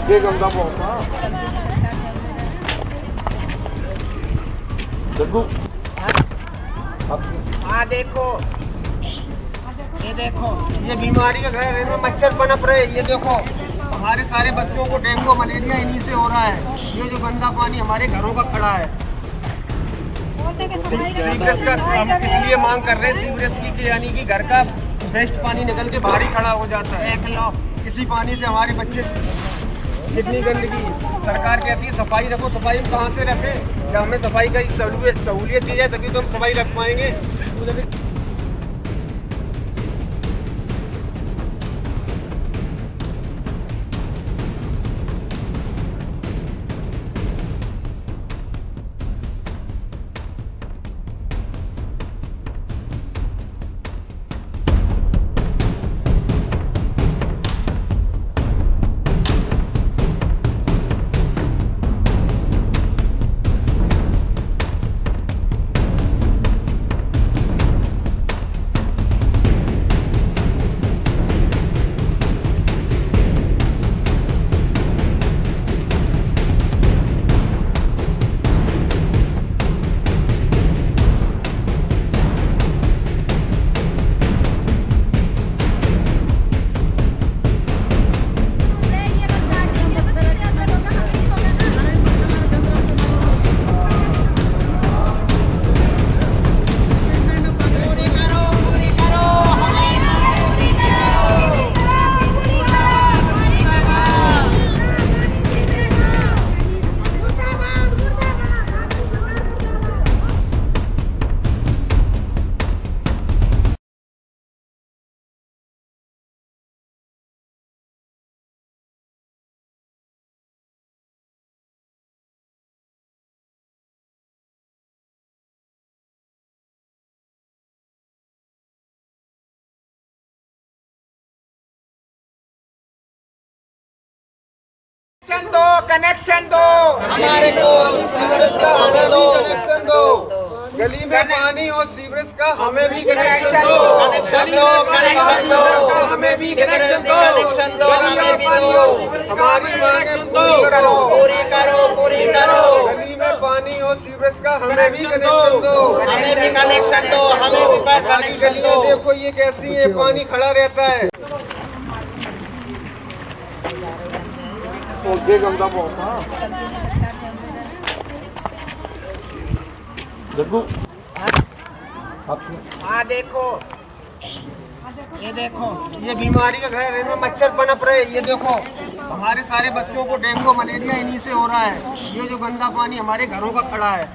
ਅੱਗੇ ਗੰਦਾ ਬਹੁਤ ਆ ਜੱਗੂ हाँ देखो ये देखो ये बीमारी का घर है इनमें मच्छर पनप रहे ये देखो हमारे सारे बच्चों को डेंगू मलेरिया इन्हीं से हो रहा है ये जो गंदा पानी हमारे घरों का खड़ा है सीवरेज का हम इसलिए मांग कर रहे हैं सीवरेज की कि यानी कि घर का वेस्ट पानी निकल के बाहर ही खड़ा हो जाता है इसी पानी से हमारे बच्चे कितनी गंदगी सरकार कहती है सफाई रखो सफाई हम कहाँ से रखें जब हमें सफाई का सहूलियत सहूलियत दी जाए तभी तो हम सफाई रख पाएंगे कनेक्शन दो कनेक्शन दो। हमारे को सीवरेज का हमें दो। कनेक्शन दो। गली में पानी और सीवरेज का हमें भी कनेक्शन दो। कनेक्शन दो कनेक्शन दो। हमें भी कनेक्शन दो। कनेक्शन दो हमें भी दो। हमारी मांगे पूरी करो। पूरी करो पूरी करो। गली में पानी और सीवरेज का हमें भी कनेक्शन दो। हमें भी कनेक्शन दो। हमें भी कनेक्शन दो। देखो ये कैसी है पानी खड़ा रहता है। देखो ये देखो ये बीमारी का घर है मच्छर पनप रहे ये देखो हमारे सारे बच्चों को डेंगू मलेरिया इन्हीं से हो रहा है ये जो गंदा पानी हमारे घरों का खड़ा है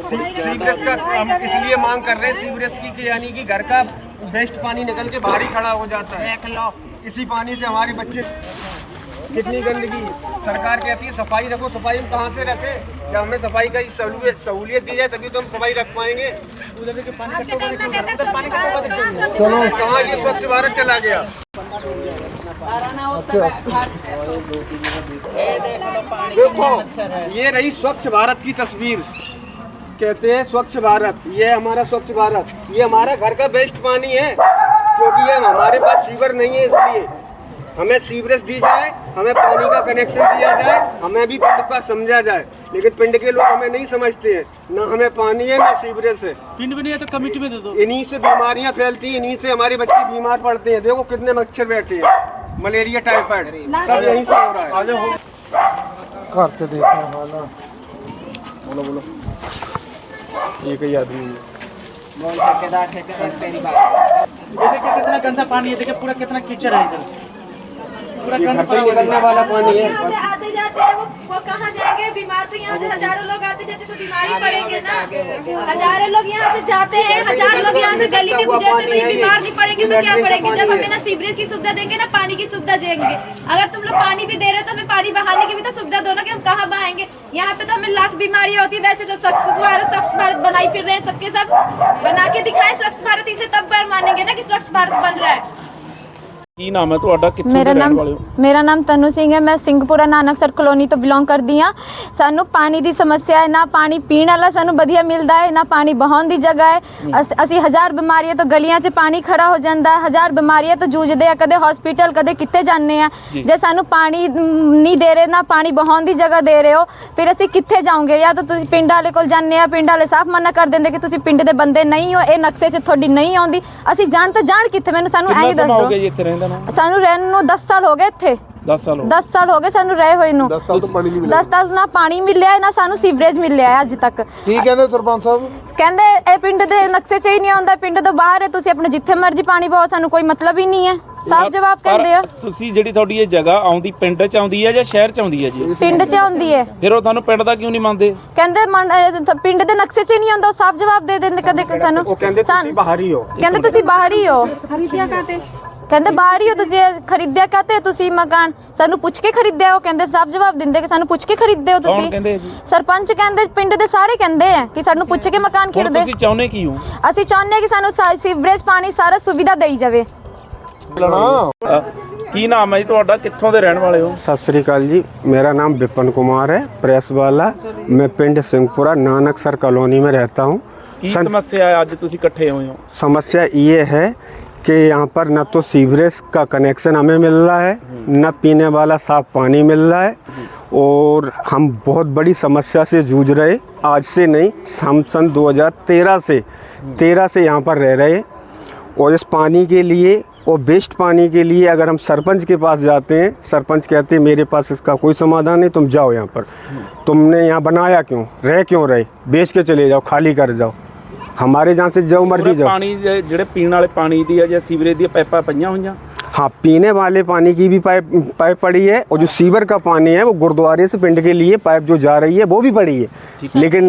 सीवरेज का हम इसलिए मांग कर रहे हैं सीवरेज की यानी कि घर का बेस्ट पानी निकल के बाहर ही खड़ा हो जाता है इसी पानी से हमारे बच्चे कितनी गंदगी? सरकार कहती है सफ़ाई रखो सफ़ाई हम कहाँ से रखें? जब हमें सफ़ाई का सहूलियत सहूलियत दी जाए तभी तो हम सफ़ाई रख पाएँगे। हैं भारत कहाँ स्वच्छ भारत कहाँ ये स्वच्छ भारत चला गया? देखो ये रही स्वच्छ भारत की तस्वीर। कहते हैं स्वच्छ भारत ये है हमारा स्वच्छ भारत। ये हमारा घर का बेस्ट पानी है क्योंकि ये हमारे पास सीवर नहीं है इसलिए। हमें सीवरेज दी जाए हमें पानी का कनेक्शन दिया जाए हमें भी पिंड का समझा जाए। लेकिन पिंड के लोग हमें नहीं समझते हैं। ना हमें पानी है ना सीवरेज है। पिंड में नहीं है तो कमिटी में दे दो। इन्हीं से बीमारियाँ फैलती हैं इन्हीं से हमारे बच्चे बीमार पड़ते हैं। देखो कितने मच्छर बैठे हैं। मलेरिया टाइफाइड सब यहीं से हो रहा है। करते बोलो बोलो एक ही आदमी ठेकेदार ठेकेदार तेरी बात देखिए कितना गंदा पानी है। देखिए पूरा कितना कीचड़ है इधर। पूरा घर से निकलने वाला पानी है। आते जाते हैं वो वो कहाँ जाएँगे? बीमार तो यहाँ से हज़ारों लोग आते जाते तो बीमारी पड़ेंगे ना। हज़ारों लोग यहाँ से जाते हैं हज़ारों लोग यहाँ से गली में गुजरते तो ये बीमार नहीं पड़ेंगे तो क्या पड़ेंगे? जब हमें ना सीवरेज की सुविधा देंगे ना पानी की सुविधा देंगे। अगर तुम लोग पानी भी दे रहे हो तो हमें पानी बहाने की भी तो सुविधा दो ना कि हम कहाँ बहाएँगे। यहाँ पे तो हमें लाख बीमारियाँ होती है वैसे तो स्वच्छ भारत स्वच्छ भारत बनाई फिर रहे हैं सबके सब। बना के दिखाए स्वच्छ भारत इसे तब बार मानेंगे ना कि स्वच्छ भारत बन रहा है। ਕੀ ਨਾਮ ਹੈ ਤੁਹਾਡਾ? ਕਿੱਥੋਂ ਮੇਰਾ ਦੇ ਰਹਿਣ ਨਾਮ ਵਾਲੇ ਹੋ? ਮੇਰਾ ਨਾਮ ਤਨੂ ਸਿੰਘ ਹੈ। ਮੈਂ ਸਿੰਘਪੁਰਾ ਨਾਨਕਸਰ ਕਲੋਨੀ ਤੋਂ ਬਿਲੋਂਗ ਕਰਦੀ ਹਾਂ। ਸਾਨੂੰ ਪਾਣੀ ਦੀ ਸਮੱਸਿਆ ਹੈ ਨਾ ਪਾਣੀ ਪੀਣ ਵਾਲਾ ਸਾਨੂੰ ਵਧੀਆ ਮਿਲਦਾ ਹੈ ਨਾ ਪਾਣੀ ਬਹਾਉਣ ਦੀ ਜਗ੍ਹਾ ਹੈ। ਅਸ- ਅਸੀਂ ਹਜ਼ਾਰ ਬਿਮਾਰੀਆਂ ਤੋਂ ਗਲੀਆਂ 'ਚ ਪਾਣੀ ਖੜਾ ਹੋ ਜਾਂਦਾ ਹੈ। ਹਜ਼ਾਰ ਬਿਮਾਰੀਆਂ ਤੋਂ ਜੂਝਦੇ ਆ ਕਦੇ ਹਸਪੀਟਲ ਕਦੇ ਕਿੱਥੇ ਜਾਂਦੇ ਆ। ਜੇ। ਸਾਨੂੰ ਪਾਣੀ ਮ, ਨਹੀਂ ਦੇ ਰਹੇ ਨਾ ਪਾਣੀ ਬਹਾਉਣ ਦੀ ਜਗ੍ਹਾ ਦੇ ਰਹੇ ਹੋ ਫਿਰ ਅਸੀਂ ਕਿੱਥੇ ਜਾਵਾਂਗੇ ਜਾਂ ਤਾਂ ਤੁਸੀਂ ਪਿੰਡ ਵਾਲੇ ਕੋਲ ਜਾਂਦੇ ਆ ਪਿੰਡ ਵਾਲੇ ਸਾਫ਼ ਮਨਾ ਕਰ ਦਿੰਦੇ ਕਿ ਤੁਸੀਂ ਪਿੰਡ ਦੇ ਬੰਦੇ ਨਹੀਂ ਹੋ ਇਹ ਨਕਸ਼ੇ 'ਚ ਤੁਹਾਡੀ ਨਹੀਂ ਆਉਂਦੀ। ਅਸੀਂ ਜਾਣ ਤਾਂ ਜਾਣ ਕਿੱਥੇ? ਮੈਨੂੰ ਸਾਨੂੰ ਕਿੰਨਾ ਐਂ ਦੱਸ ਸਮਾਂ ਹੋ ਗਿਆ ਜੀ ਇੱਥੇ ਰਹਿੰਦਾ ਸਾਨੂੰ ਰਹਿਣ ਨੂੰ 10 ਸਾਲ ਹੋ ਗਏ ਇੱਥੇ। 10 ਸਾਲ ਹੋ 10 ਸਾਲ ਹੋ ਗਏ ਸਾਨੂੰ ਰਹੇ ਹੋਏ ਨੂੰ। 10 ਸਾਲ ਤੋਂ ਪਾਣੀ ਨਹੀਂ ਮਿਲਿਆ। 10 ਸਾਲ ਨਾ ਪਾਣੀ ਮਿਲਿਆ ਹੈ, ਨਾ ਸਾਨੂੰ ਸੀਵਰੇਜ ਮਿਲਿਆ ਹੈ ਅੱਜ ਤੱਕ। ਕੀ ਕਹਿੰਦੇ ਸਰਪੰਚ ਸਾਹਿਬ? ਕਹਿੰਦੇ ਇਹ ਪਿੰਡ ਦੇ ਨਕਸ਼ੇ 'ਚ ਹੀ ਨਹੀਂ ਆਉਂਦਾ ਪਿੰਡ ਤੋਂ ਬਾਹਰ ਹੈ ਤੁਸੀਂ ਆਪਣੇ ਜਿੱਥੇ ਮਰਜ਼ੀ ਪਾਣੀ ਪਾਓ ਸਾਨੂੰ ਕੋਈ ਮਤਲਬ ਹੀ ਨਹੀਂ ਹੈ। ਸਾਫ਼ ਜਵਾਬ ਕਹਿੰਦੇ ਆ। ਤੁਸੀਂ ਜਿਹੜੀ ਤੁਹਾਡੀ ਇਹ ਜਗ੍ਹਾ ਆਉਂਦੀ ਪਿੰਡ ਚ ਆਉਂਦੀ ਹੈ ਜਾਂ ਸ਼ਹਿਰ ਚ ਆਉਂਦੀ ਹੈ ਜੀ? ਪਿੰਡ 'ਚ ਆਉਂਦੀ ਹੈ। ਫਿਰ ਉਹ ਤੁਹਾਨੂੰ ਪਿੰਡ ਦਾ ਕਿਉਂ ਨਹੀਂ ਮੰਨਦੇ? ਕਹਿੰਦੇ ਪਿੰਡ ਦੇ ਨਕਸ਼ੇ 'ਚ ਹੀ ਨਹੀਂ ਆਉਂਦਾ ਉਹ ਸਾਫ਼ ਜਵਾਬ ਦੇ ਦਿੰਦੇ ਕਦੇ ਸਾਨੂੰ ਉਹ ਕਹਿੰਦੇ ਤੁਸੀਂ ਬਾਹਰ ਹੀ ਹੋ। ਕਹਿੰਦੇ ਤੁਸੀਂ ਬਾਹਰ ਹੀ ਹੋ। ਕਹਿੰਦੇ ਬਾਹਰ ਹੀ ਹੋ ਤੁਸੀਂ ਇਹ ਖਰੀਦਿਆ ਕਾਤੇ ਤੁਸੀਂ ਮਕਾਨ ਸਾਨੂੰ ਪੁੱਛ ਕੇ ਖਰੀਦਿਆ ਉਹ ਕਹਿੰਦੇ ਸਾਫ਼ ਜਵਾਬ ਦਿੰਦੇ ਕਿ ਸਾਨੂੰ ਪੁੱਛ ਕੇ ਖਰੀਦਦੇ ਹੋ ਕੌਣ ਤੁਸੀਂ ਕਹਿੰਦੇ ਆ ਜੀ ਸਰਪੰਚ ਕਹਿੰਦੇ ਪਿੰਡ ਦੇ ਸਾਰੇ ਕਹਿੰਦੇ ਆ ਕਿ ਸਾਨੂੰ ਪੁੱਛ ਕੇ ਮਕਾਨ ਹੁਣ ਖਰੀਦਦੇ ਤੁਸੀਂ ਚਾਹੁੰਦੇ ਕੀ ਹੋ ਅਸੀਂ ਚਾਹੁੰਦੇ ਹਾਂ ਕਿ ਸਾਨੂੰ ਸਾ- ਸੀਵਰੇਜ ਪਾਣੀ ਸਾਰਾ ਸੁਵਿਧਾ ਦੇਈ ਜਾਵੇ ਲੈਣਾ ਅ, ਕੀ ਨਾਮ ਹੈ ਜੀ ਤੁਹਾਡਾ ਕਿੱਥੋਂ ਦੇ ਰਹਿਣ ਵਾਲੇ ਹੋ सत श्रीकाल जी मेरा नाम विपिन कुमार है प्रेस वाला मैं पिंड सिंहपुरा नानकसर कॉलोनी में रहता हूँ ਕੀ सं- ਸਮੱਸਿਆ ਹੈ ਅੱਜ ਤੁਸੀਂ ਇਕੱਠੇ ਹੋਏ ਹੋ समस्या ये है कि यहाँ पर न तो सीवरेज का कनेक्शन हमें मिल रहा है, न पीने वाला साफ़ पानी मिल रहा है और हम बहुत बड़ी समस्या से जूझ रहे, आज से नहीं, हम सन 2013 से 13 से यहाँ पर रह रहे और इस पानी के लिए और बेस्ट पानी के लिए अगर हम सरपंच के पास जाते हैं, सरपंच कहते हैं, मेरे पास इसका कोई समाधान नहीं, तुम जाओ यहाँ पर। तुमने यहाँ बनाया क्यों? रह क्यों रहे? बेच के चले जाओ, खाली कर जाओ। हमारे जहाँ से जो मर्जी ਪੂਰੇ जाओ ਪਾਣੀ ਦੇ ਜਿਹੜੇ ਪੀਣ ਵਾਲੇ ਪਾਣੀ ਦੀ ਹੈ ਜਾਂ ਸੀਵਰੇਜ ਦੀਆਂ ਪਾਈਪਾਂ ਪਈਆਂ ਹੋਈਆਂ हाँ पीने वाले पानी की भी पाइप पाइप पड़ी है और जो सीवर का पानी है वो गुरुद्वारे से पिंड के लिए पाइप जो जा रही है वो भी पड़ी है लेकिन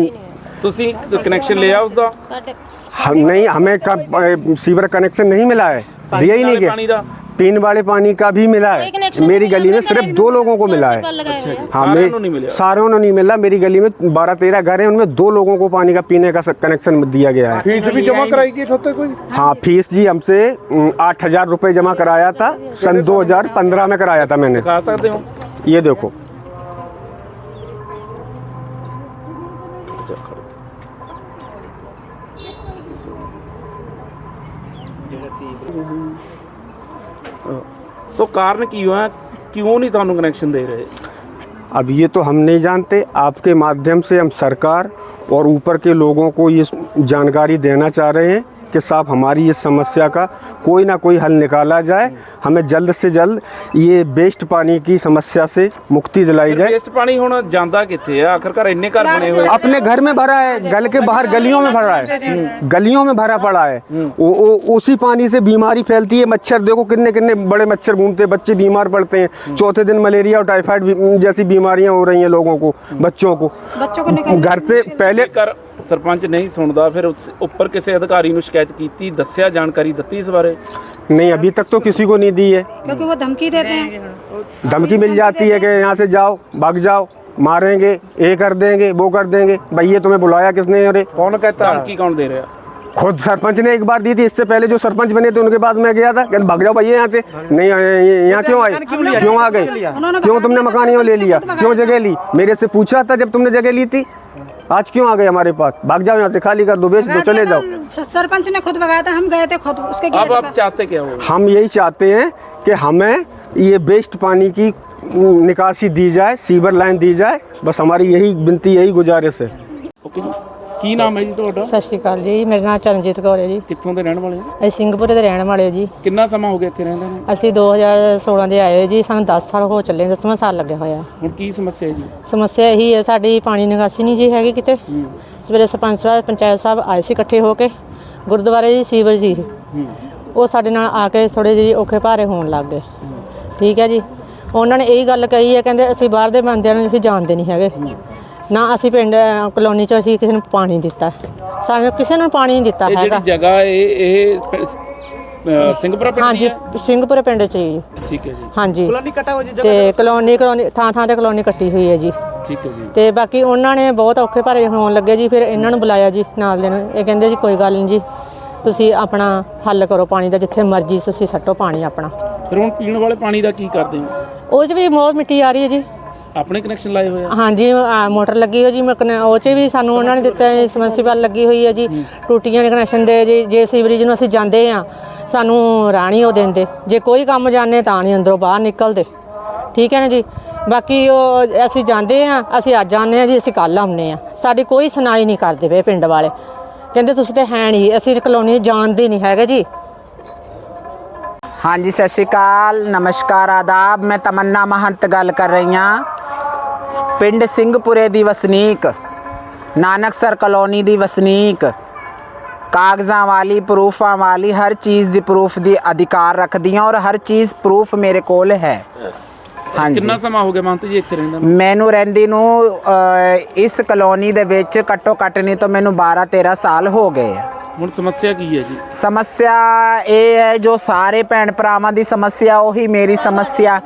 ਤੁਸੀਂ ਕਨੈਕਸ਼ਨ ਲਿਆ ਉਸ ਦਾ हम नहीं हमें कब अ, सीवर कनेक्शन नहीं मिला है दिया ही नहीं वाले पानी गया का? पीने वाले पानी का भी मिला है। मेरी गली में सिर्फ़ दो लोगों को मिला है। हाँ। सारों ने नहीं मिला। मेरी गली में बारह तेरह घर है उनमें दो लोगों को पानी का पीने का कनेक्शन दिया गया है। फ़ीस भी जमा कराई कोई? हाँ फ़ीस जी हमसे आठ हज़ार रूपए जमा कराया था सन दो हज़ार पंद्रह में कराया था मैंने। ये देखो। ਸੋ ਕਾਰਨ ਕੀ ਹੋਇਆ ਕਿਉਂ ਨਹੀਂ ਤੁਹਾਨੂੰ ਕਨੈਕਸ਼ਨ ਦੇ ਰਹੇ अब ये तो हम नहीं जानते आपके माध्यम से हम सरकार और ऊपर के लोगों को ये जानकारी देना चाह रहे हैं कि साहब हमारी इस समस्या का कोई ना कोई हल निकाला जाए हमें जल्द से जल्द ये बेस्ट पानी की समस्या से मुक्ति दिलाई जाए ਵੇਸਟ ਪਾਣੀ ਹੁਣ ਜਾਂਦਾ ਕਿੱਥੇ ਆ ਆਖਰਕਾਰ ਇੰਨੇ ਘਰ ਬਣੇ ਹੋਏ ਆ। अपने घर में भरा है गल के बाहर गलियों में भरा है गलियों में भरा पड़ा है वो, वो, उसी पानी से बीमारी फैलती है मच्छर देखो कितने कितने बड़े मच्छर घूमते हैं बच्चे बीमार पड़ते हैं चौथे दिन मलेरिया और टाइफाइड भी- जैसी बीमारियां हो रही हैं लोगों को बच्चों को घर से पहले ਜੇਕਰ ਸਰਪੰਚ ਨਹੀਂ ਸੁਣਦਾ ਫਿਰ ਉੱਤੇ- ਉੱਪਰ ਕਿਸੇ ਅਧਿਕਾਰੀ ਨੂੰ ਸ਼ਿਕਾਇਤ ਕੀਤੀ ਦੱਸਿਆ ਜਾਣਕਾਰੀ ਦਿੱਤੀ ਇਸ ਬਾਰੇ नहीं अभी तक तो किसी को नहीं दी है क्योंकि वो धमकी देते हैं धमकी मिल जाती है कि यहाँ से जाओ भाग जाओ मारेंगे ये कर देंगे वो कर देंगे भाई ये तुम्हें बुलाया किसने अरे ਕੌਣ ਕਹਤਾ ਧਮਕੀ ਕੌਣ ਦੇ ਰਿਹਾ खुद सरपंच ने एक बार दी थी इससे पहले जो सरपंच बने थे उनके पास मैं गया था कहते भाग जाओ भैया यहाँ से नहीं ये- यहाँ क्यों आए क्यों आ गए क्यों तुमने मकान यहाँ ले लिया क्यों जगह ली मेरे से पूछा था जब तुमने जगह ली थी आज क्यों आ गए हमारे पास? भाग जाओ यहाँ से खाली कर दो बेच दो चले जाओ। सरपंच ने खुद भगाया था हम गए थे खुद उसके अब आप चाहते क्या हो? हम यही चाहते हैं कि हमें ये वेस्ट पानी की निकासी दी जाए सीवर लाइन दी जाए बस हमारी यही विनती यही गुजारिश है। ओके ਕੀ ਨਾਮ ਹੈ ਜੀ ਤੁਹਾਡਾ? ਸਤਿ ਸ਼੍ਰੀ ਅਕਾਲ ਜੀ ਮੇਰਾ ਨਾਮ ਚਰਨਜੀਤ ਕੌਰ ਹੈ ਜੀ। ਕਿੱਥੋਂ ਦੇ ਰਹਿਣ ਵਾਲੇ ਹੋ? ਅਸੀਂ ਸਿੰਘਪੁਰੇ ਦੇ ਰਹਿਣ ਵਾਲੇ ਹਾਂ ਜੀ। ਕਿੰਨਾ ਸਮਾਂ ਹੋ ਗਿਆ ਇੱਥੇ ਰਹਿੰਦੇ ਨੂੰ? ਅਸੀਂ 2016 ਦੇ ਆਏ ਹੋਏ ਜੀ ਸਾਨੂੰ 10 ਸਾਲ ਹੋ ਚੱਲੇ 10ਵਾਂ ਸਾਲ ਲੱਗਿਆ ਹੋਇਆ। ਹੁਣ ਕੀ ਸਮੱਸਿਆ ਹੈ ਜੀ? ਸਮੱਸਿਆ ਇਹੀ ਹੈ ਸਾਡੀ ਪਾਣੀ ਨਿਕਾਸੀ ਨਹੀਂ ਜੀ ਹੈਗੀ ਕਿਤੇ। ਸਵੇਰੇ ਸਰਪੰਚ ਸਾਹਿਬ ਪੰਚਾਇਤ ਸਾਹਿਬ ਆਏ ਸੀ ਇਕੱਠੇ ਹੋ ਕੇ। ਗੁਰਦੁਆਰੇ ਜੀ ਸੀਵਰ ਜੀ। ਉਹ ਸਾਡੇ ਨਾਲ ਆ ਕੇ ਥੋੜੇ ਜਿਹੇ ਔਖੇ ਭਾਰੇ ਹੋਣ ਲੱਗ ਗਏ। ਠੀਕ ਹੈ ਜੀ। ਉਹਨਾਂ ਨੇ ਇਹੀ ਗੱਲ ਕਹੀ ਹੈ ਕਹਿੰਦੇ ਅਸੀਂ ਬਾਹਰ ਦੇ ਬੰਦਿਆਂ ਨੂੰ ਅਸੀਂ ਜਾਣਦੇ ਨਹੀਂ ਹੈਗੇ। ਨਾ ਅਸੀਂ ਪਿੰਡ ਅ, ਕਲੋਨੀ ਚ ਅਸੀਂ ਕਿਸੇ ਨੂੰ ਪਾਣੀ ਦਿੱਤਾ। ਸਾਨੂੰ ਕਿਸੇ ਨੂੰ ਪਾਣੀ ਨਹੀਂ ਦਿੱਤਾ ਇਹ ਹੈਗਾ। ਜਿਹੜੀ ਜਗ੍ਹਾ ਇਹ ਇਹ ਪ- ਸਿੰਘਪੁਰਾ ਪਿੰਡ ਦੀ ਹਾਂਜੀ ਹੈ? ਸਿੰਘਪੁਰੇ ਪਿੰਡ ਚ ਜੀ ਠੀਕ ਹੈ ਜੀ। ਹਾਂਜੀ। ਕਲੋਨੀ ਕਟਾ ਹੋ ਜੀ ਤੇ ਕਲੋਨੀ ਕਲੋਨੀ ਥਾਂ ਥਾਂ ਤੇ ਕਲੋਨੀ ਕੱਟੀ ਹੋਈ ਹੈ ਜੀ। ਠੀਕ ਹੈ ਜੀ। ਤੇ ਬਾਕੀ ਉਹਨਾਂ ਨੇ ਬਹੁਤ ਔਖੇ ਭਾਰੇ ਹੋਣ ਲੱਗੇ ਜੀ ਫਿਰ ਇਹਨਾਂ ਨੂੰ ਬੁਲਾਇਆ ਜੀ ਨਾਲ ਦੇ ਨੂੰ। ਇਹ ਕਹਿੰਦੇ ਜੀ ਕੋਈ ਗੱਲ ਨਹੀਂ ਜੀ ਤੁਸੀਂ ਆਪਣਾ ਹੱਲ ਕਰੋ ਪਾਣੀ ਦਾ ਜਿੱਥੇ ਮਰਜ਼ੀ ਤੁਸੀਂ ਸੱਟੋ ਪਾਣੀ ਆਪਣਾ। ਫਿਰ ਹੁਣ ਪੀਣ ਵਾਲੇ ਪਾਣੀ ਦਾ ਕੀ ਕਰਦੇ ਹੋ? ਉਹ 'ਚ ਵੀ ਬਹੁਤ ਮਿੱਟੀ ਆ ਰਹੀ ਹੈ ਜੀ। ਆਪਣੇ ਕਨੈਕਸ਼ਨ ਲਾਏ ਹੋਏ ਆ? ਹਾਂਜੀ ਆ, ਮੋਟਰ ਲੱਗੀ ਹੋਈ ਜੀ ਮੈਂ ਕਨੇ- ਉਹ 'ਚ ਵੀ ਸਾਨੂੰ ਉਹਨਾਂ ਨੇ ਦਿੱਤਾ ਹੈ ਸਮਰਸੀਬਲ ਲੱਗੀ ਹੋਈ ਹੈ ਜੀ ਟੂਟੀਆਂ ਦੇ ਕਨੈਕਸ਼ਨ ਦੇ ਜੀ ਜੇ ਸੀਵਰੇਜ ਨੂੰ ਅਸੀਂ ਜਾਂਦੇ ਆ ਸਾਨੂੰ ਰਾਣੀ ਉਹ ਦਿੰਦੇ। ਜੇ ਕੋਈ ਕੰਮ ਜਾਣੇ ਤਾਂ ਨਹੀਂ ਅੰਦਰੋਂ ਬਾਹਰ ਨਿਕਲਦੇ। ਠੀਕ ਹੈ ਨਾ ਜੀ? ਬਾਕੀ ਉਹ ਅਸੀਂ ਜਾਂਦੇ ਆ ਅਸੀਂ ਅੱਜ ਆਉਂਦੇ ਆ ਜੀ ਅਸੀਂ ਕੱਲ ਆਉਂਦੇ ਆ। ਸਾਡੀ ਕੋਈ ਸੁਣਾਈ ਨਹੀਂ ਕਰਦੇ ਪਏ ਪਿੰਡ ਵਾਲੇ। ਕਹਿੰਦੇ ਤੁਸੀਂ ਤੇ ਹੈ ਨਹੀਂ ਅਸੀਂ ਕਲੋਨੀ ਜਾਣਦੇ ਨਹੀਂ ਹੈਗੇ ਜੀ। ਹਾਂਜੀ, ਸਤਿ ਸ਼੍ਰੀ ਅਕਾਲ। ਨਮਸਕਾਰ, ਆਦਾਬ। ਮੈਂ ਤਮੰਨਾ ਮਹੰਤ ਗੱਲ ਕਰ ਰਹੀ ਹਾਂ। ਪਿੰਡ ਸਿੰਘਪੁਰੇ ਦੀ ਵਸਨੀਕ ਨਾਨਕਸਰ ਕਲੋਨੀ ਦੀ ਵਸਨੀਕ, ਕਾਗਜ਼ਾਂ ਵਾਲੀ, ਪ੍ਰੂਫਾਂ ਵਾਲੀ, ਹਰ ਚੀਜ਼ ਦੀ ਪ੍ਰੂਫ ਦੀ ਅਧਿਕਾਰ ਰੱਖਦੀ ਹਾਂ ਔਰ ਹਰ ਚੀਜ਼ ਪ੍ਰੂਫ ਮੇਰੇ ਕੋਲ ਹੈ। ਹਾਂਜੀ। ਕਿੰਨਾ ਸਮਾਂ ਹੋ ਗਿਆ ਮੰਤ ਜੀ ਇੱਥੇ ਰਹਿੰਦਾ ਮੈਨੂੰ ਰਹਿੰਦੀ ਨੂੰ ਇਸ ਕਲੋਨੀ ਦੇ ਵਿੱਚ ਘੱਟੋ ਘੱਟ ਨਹੀਂ ਤਾਂ ਮੈਨੂੰ 12 13 ਸਾਲ ਹੋ ਗਏ ਆ। ਹੁਣ ਸਮੱਸਿਆ ਕੀ ਹੈ ਜੀ? ਸਮੱਸਿਆ ਇਹ ਹੈ ਜੋ ਸਾਰੇ ਭੈਣ ਭਰਾਵਾਂ ਦੀ ਸਮੱਸਿਆ ਉਹੀ ਮੇਰੀ ਸਮੱਸਿਆ।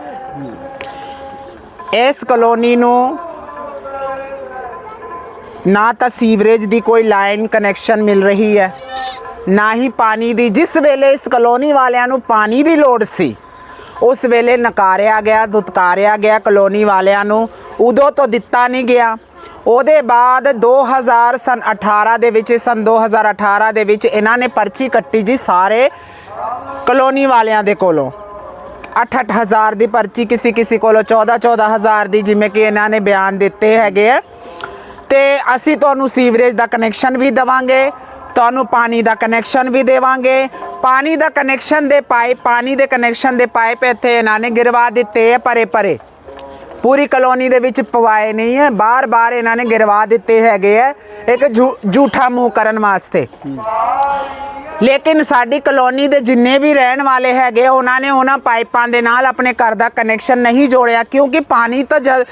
ਇਸ ਕਲੋਨੀ ਨੂੰ ਨਾ ਤਾਂ ਸੀਵਰੇਜ ਦੀ ਕੋਈ ਲਾਈਨ ਕਨੈਕਸ਼ਨ ਮਿਲ ਰਹੀ ਹੈ ਨਾ ਹੀ ਪਾਣੀ ਦੀ। ਜਿਸ ਵੇਲੇ ਇਸ ਕਲੋਨੀ ਵਾਲਿਆਂ ਨੂੰ ਪਾਣੀ ਦੀ ਲੋੜ ਸੀ ਉਸ ਵੇਲੇ ਨਕਾਰਿਆ ਗਿਆ, ਦੁਤਕਾਰਿਆ ਗਿਆ ਕਲੋਨੀ ਵਾਲਿਆਂ ਨੂੰ। ਉਦੋਂ ਤੋਂ ਦਿੱਤਾ ਨਹੀਂ ਗਿਆ। ਉਹਦੇ ਬਾਅਦ 2000 ਸਨ 18 ਦੇ ਵਿੱਚ, ਸਨ 2018 ਦੇ ਵਿੱਚ ਇਹਨਾਂ ਨੇ ਪਰਚੀ ਕੱਟੀ ਜੀ ਸਾਰੇ ਕਲੋਨੀ ਵਾਲਿਆਂ ਦੇ ਕੋਲੋਂ। 8-8 ਹਜ਼ਾਰ ਦੀ ਪਰਚੀ ਕਿਸੇ ਕਿਸੇ ਕੋਲੋਂ 14-14 ਹਜ਼ਾਰ ਦੀ ਜਿਵੇਂ ਕਿ ਇਹਨਾਂ ਨੇ ਬਿਆਨ ਦਿੱਤੇ ਹੈਗੇ ਆ। ਤੇ ਅਸੀਂ ਤੁਹਾਨੂੰ ਸੀਵਰੇਜ ਦਾ ਕਨੈਕਸ਼ਨ ਵੀ ਦੇਵਾਂਗੇ, ਤੁਹਾਨੂੰ ਪਾਣੀ ਦਾ ਕਨੈਕਸ਼ਨ ਵੀ ਦੇਵਾਂਗੇ ਪਾਣੀ ਦਾ ਕਨੈਕਸ਼ਨ ਦੇ ਪਾਈਪ ਪਾਣੀ ਦੇ ਕਨੈਕਸ਼ਨ ਦੇ ਪਾਈਪ ਇੱਥੇ ਇਹਨਾਂ ਨੇ ਗਿਰਵਾ ਦਿੱਤੇ ਹੈ ਪਰੇ ਪਰੇ। ਪੂਰੀ ਕਲੋਨੀ ਦੇ ਵਿੱਚ ਪਵਾਏ ਨਹੀਂ ਹੈ ਬਾਰ-ਬਾਰ ਇਹਨਾਂ ਨੇ ਗਿਰਵਾ ਦਿੱਤੇ ਹੈਗੇ ਆ ਇੱਕ ਝੂ- ਝੂਠਾ ਮੂੰਹ ਕਰਨ ਵਾਸਤੇ। ਲੇਕਿਨ ਸਾਡੀ ਕਲੋਨੀ ਦੇ ਜਿੰਨੇ ਵੀ ਰਹਿਣ ਵਾਲੇ ਹੈਗੇ ਉਹਨਾਂ ਨੇ ਉਹਨਾਂ ਪਾਈਪਾਂ ਦੇ ਨਾਲ ਆਪਣੇ ਘਰ ਦਾ ਕਨੈਕਸ਼ਨ ਨਹੀਂ ਜੋੜਿਆ, ਕਿਉਂਕਿ ਪਾਣੀ ਤਾਂ ਜਦ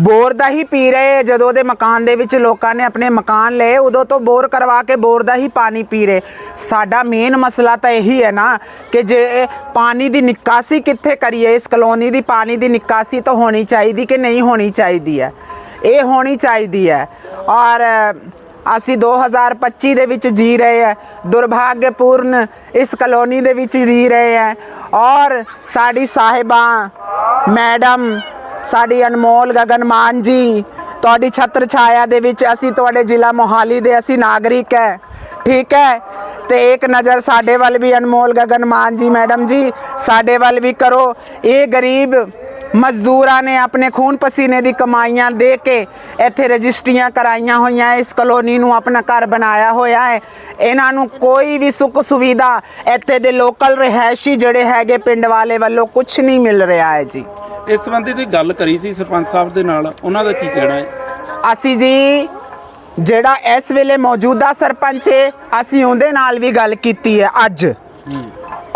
ਬੋਰ ਦਾ ਹੀ ਪੀ ਰਹੇ ਜਦੋਂ ਦੇ ਮਕਾਨ ਦੇ ਵਿੱਚ ਲੋਕਾਂ ਨੇ ਆਪਣੇ ਮਕਾਨ ਲਏ, ਉਦੋਂ ਤੋਂ ਬੋਰ ਕਰਵਾ ਕੇ ਬੋਰ ਦਾ ਹੀ ਪਾਣੀ ਪੀ ਰਹੇ। ਸਾਡਾ ਮੇਨ ਮਸਲਾ ਤਾਂ ਇਹੀ ਹੈ ਨਾ ਕਿ ਜੇ ਪਾਣੀ ਦੀ ਨਿਕਾਸੀ ਕਿੱਥੇ ਕਰੀਏ, ਇਸ ਕਲੋਨੀ ਦੀ ਪਾਣੀ ਦੀ ਨਿਕਾਸੀ ਤਾਂ ਹੋਣੀ ਚਾਹੀਦੀ ਕਿ ਨਹੀਂ ਹੋਣੀ ਚਾਹੀਦੀ ਹੈ? ਇਹ ਹੋਣੀ ਚਾਹੀਦੀ ਹੈ। ਔਰ ਅਸੀਂ 2025 ਦੇ ਵਿੱਚ ਜੀ ਰਹੇ ਹੈ, ਦੁਰਭਾਗਯਪੂਰਨ ਇਸ ਕਲੋਨੀ ਦੇ ਵਿੱਚ ਜੀ ਰਹੇ ਹੈ। ਔਰ ਸਾਡੀ ਸਾਹਿਬਾਂ, ਮੈਡਮ, ਸਾਡੀ ਅਨਮੋਲ ਗਗਨਮਾਨ ਜੀ, ਤੁਹਾਡੀ ਛਤਰ ਛਾਇਆ ਦੇ ਵਿੱਚ ਅਸੀਂ ਤੁਹਾਡੇ ਜ਼ਿਲ੍ਹਾ ਮੋਹਾਲੀ ਦੇ ਅਸੀਂ ਨਾਗਰਿਕ ਹੈ। ਠੀਕ ਹੈ? ਤੇ ਇੱਕ ਨਜ਼ਰ ਸਾਡੇ ਵੱਲ ਵੀ ਅਨਮੋਲ ਗਗਨਮਾਨ ਜੀ, ਮੈਡਮ ਜੀ, ਸਾਡੇ ਵੱਲ ਵੀ ਕਰੋ। ਇਹ ਗਰੀਬ ਮਜ਼ਦੂਰਾਂ ਨੇ ਆਪਣੇ ਖੂਨ ਪਸੀਨੇ ਦੀ ਕਮਾਈਆਂ ਦੇ ਕੇ ਇੱਥੇ ਰਜਿਸਟਰੀਆਂ ਕਰਾਈਆਂ ਹੋਈਆਂ ਇਸ ਕਲੋਨੀ ਨੂੰ ਆਪਣਾ ਘਰ ਬਣਾਇਆ ਹੋਇਆ ਹੈ। ਇਹਨਾਂ ਨੂੰ ਕੋਈ ਵੀ ਸੁੱਖ ਸੁਵਿਧਾ ਇੱਥੇ ਦੇ ਲੋਕਲ ਰਹਿائشੀ ਜਿਹੜੇ ਹੈਗੇ ਪਿੰਡ ਵਾਲੇ ਵੱਲੋਂ ਕੁਝ ਨਹੀਂ ਮਿਲ ਰਿਹਾ ਹੈ ਜੀ। ਇਸ ਸੰਬੰਧੀ ਤੁਸੀਂ ਗੱਲ ਕਰੀ ਸੀ ਸਰਪੰਚ ਸਾਹਿਬ ਦੇ ਨਾਲ ਉਹਨਾਂ ਦਾ ਕੀ ਕਹਿਣਾ ਹੈ? ਅਸੀਂ ਜੀ ਜਿਹੜਾ ਇਸ ਵੇਲੇ ਮੌਜੂਦਾ ਸਰਪੰਚ ਹੈ ਅਸੀਂ ਉਹਦੇ ਨਾਲ ਵੀ ਗੱਲ ਕੀਤੀ ਹੈ ਅੱਜ।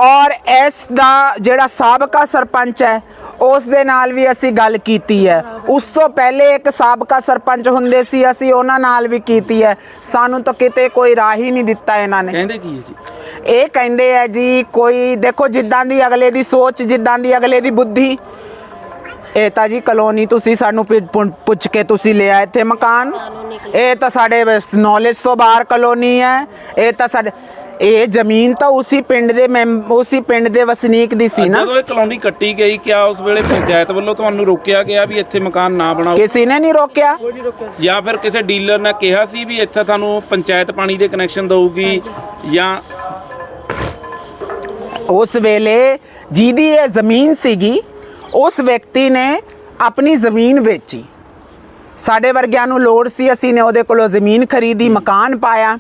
ਔਰ ਇਸ ਦਾ ਜਿਹੜਾ ਸਾਬਕਾ ਸਰਪੰਚ ਹੈ ਉਸ ਦੇ ਨਾਲ ਵੀ ਅਸੀਂ ਗੱਲ ਕੀਤੀ ਹੈ। ਉਸ ਤੋਂ ਪਹਿਲੇ ਇੱਕ ਸਾਬਕਾ ਸਰਪੰਚ ਹੁੰਦੇ ਸੀ ਅਸੀਂ ਉਹਨਾਂ ਨਾਲ ਵੀ ਕੀਤੀ ਹੈ। ਸਾਨੂੰ ਤਾਂ ਕਿਤੇ ਕੋਈ ਰਾਹ ਹੀ ਨਹੀਂ ਦਿੱਤਾ ਇਹਨਾਂ ਨੇ। ਕਹਿੰਦੇ ਕੀ ਹੈ ਜੀ? ਇਹ ਕਹਿੰਦੇ ਆ ਜੀ ਕੋਈ ਦੇਖੋ ਜਿੱਦਾਂ ਦੀ ਅਗਲੇ ਦੀ ਸੋਚ ਜਿੱਦਾਂ ਦੀ ਅਗਲੇ ਦੀ ਬੁੱਧੀ। ਇਹ ਤਾਂ ਜੀ ਕਲੋਨੀ ਤੁਸੀਂ ਸਾਨੂੰ ਪੁ- ਪੁ- ਪੁੱਛ ਕੇ ਤੁਸੀਂ ਲਿਆ ਇੱਥੇ ਮਕਾਨ। ਇਹ ਤਾਂ ਸਾਡੇ ਨੌਲੇਜ ਤੋਂ ਬਾਹਰ ਕਲੋਨੀ ਹੈ। ਇਹ ਤਾਂ ਸਾਡੇ ਇਹ ਜ਼ਮੀਨ ਤਾਂ ਉਸੇ ਪਿੰਡ ਦੇ ਮੈਂਬ- ਉਸੇ ਪਿੰਡ ਦੇ ਵਸਨੀਕ ਦੀ ਸੀ ਨਾ। ਜਦੋਂ ਇਹ ਕਲੋਨੀ ਕੱਟੀ ਗਈ ਕਿਆ ਉਸ ਵੇਲੇ ਪੰਚਾਇਤ ਵੱਲੋਂ ਤੁਹਾਨੂੰ ਰੋਕਿਆ ਗਿਆ ਵੀ ਇੱਥੇ ਮਕਾਨ ਨਾ ਬਣਾਓ? ਕਿਸੇ ਨੇ ਨਹੀਂ ਰੋਕਿਆ? ਜਾਂ। ਫਿਰ ਕਿਸੇ ਡੀਲਰ ਨੇ ਕਿਹਾ ਸੀ ਵੀ ਇੱਥੇ ਤੁਹਾਨੂੰ ਪੰਚਾਇਤ ਪਾਣੀ ਦੇ ਕਨੈਕਸ਼ਨ ਦਊਗੀ ਜਾਂ ਉਸ ਵੇਲੇ ਜਿਹਦੀ ਇਹ ਜ਼ਮੀਨ ਸੀਗੀ ਉਸ ਵਿਅਕਤੀ ਨੇ ਆਪਣੀ ਜ਼ਮੀਨ ਵੇਚੀ। ਸਾਡੇ ਵਰਗਿਆਂ ਨੂੰ ਲੋੜ ਸੀ ਅਸੀਂ ਨੇ ਉਹਦੇ ਕੋਲੋਂ ਜ਼ਮੀਨ ਖਰੀਦੀ ਮਕਾਨ ਪਾਇਆ।